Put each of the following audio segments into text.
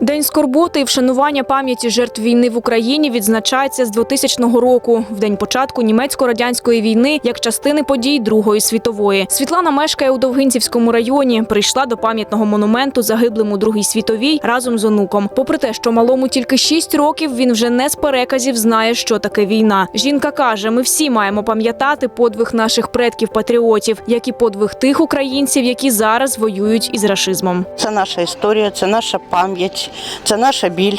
День скорботи і вшанування пам'яті жертв війни в Україні відзначається з 2000 року, в день початку німецько-радянської війни, як частини подій Другої світової. Світлана мешкає у Довгинцівському районі. Прийшла до пам'ятного монументу загиблим у Другій світовій разом з онуком. Попри те, що малому тільки 6 років, він вже не з переказів знає, що таке війна. Жінка каже: ми всі маємо пам'ятати подвиг наших предків-патріотів, як і подвиг тих українців, які зараз воюють із рашизмом. Це наша історія, це наша пам'ять, це наша біль.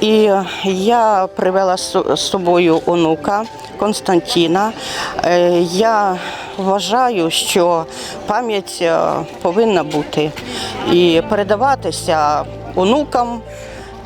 І я привела з з собою онука Константіна. Е, Я вважаю, що пам'ять е, повинна бути і передаватися онукам,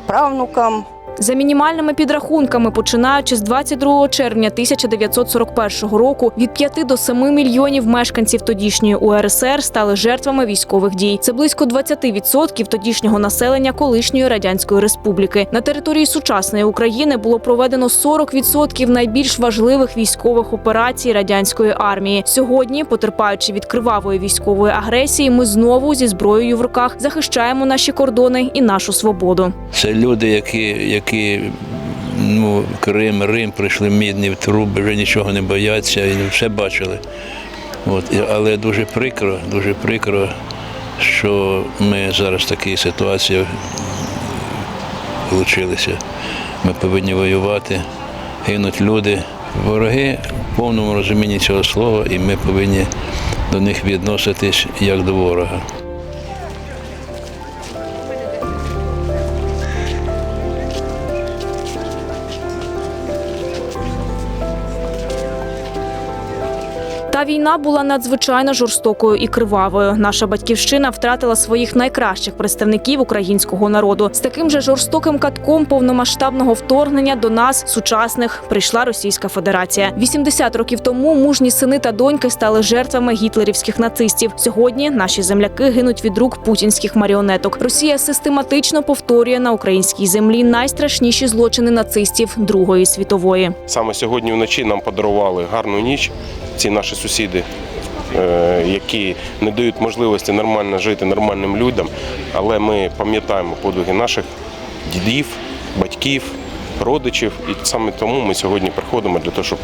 правнукам. За мінімальними підрахунками, починаючи з 22 червня 1941 року, від 5 до 7 мільйонів мешканців тодішньої УРСР стали жертвами військових дій. Це близько 20% тодішнього населення колишньої радянської республіки. На території сучасної України було проведено 40% найбільш важливих військових операцій радянської армії. Сьогодні, потерпаючи від кривавої військової агресії, ми знову зі зброєю в руках захищаємо наші кордони і нашу свободу. Це люди, які, які ну, Крим, Рим прийшли мідні в труби, вже нічого не бояться і все бачили. От. Але дуже прикро, дуже прикро, що ми зараз в такій ситуації вилучилися. Ми повинні воювати, гинуть люди. Вороги в повному розумінні цього слова, і ми повинні до них відноситись як до ворога. Та війна була надзвичайно жорстокою і кривавою. Наша батьківщина втратила своїх найкращих представників українського народу. З таким же жорстоким катком повномасштабного вторгнення до нас, сучасних, прийшла Російська Федерація. 80 років тому мужні сини та доньки стали жертвами гітлерівських нацистів. Сьогодні наші земляки гинуть від рук путінських маріонеток. Росія систематично повторює на українській землі найстрашніші злочини нацистів Другої світової. Саме сьогодні вночі нам подарували гарну ніч. Ці наші сусіди, е, які не дають можливості нормально жити нормальним людям. Але ми пам'ятаємо подвиги наших дідів, батьків, родичів. І саме тому ми сьогодні приходимо для того, щоб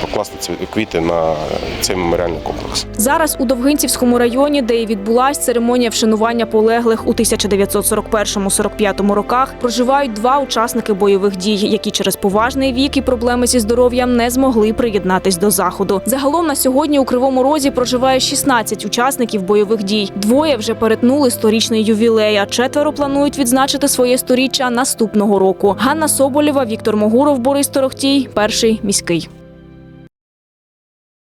покласти ці квіти на цей меморіальний комплекс. Зараз у Довгинцівському районі, де і відбулась церемонія вшанування полеглих у 1941-45 роках, проживають два учасники бойових дій, які через поважний вік і проблеми зі здоров'ям не змогли приєднатись до заходу. Загалом на сьогодні у Кривому Розі проживає 16 учасників бойових дій. Двоє вже перетнули сторічний ювілей, а четверо планують відзначити своє сторіччя наступного року. Ганна Соболєва, Віктор Могуров, Борис Торохтій, перший міський.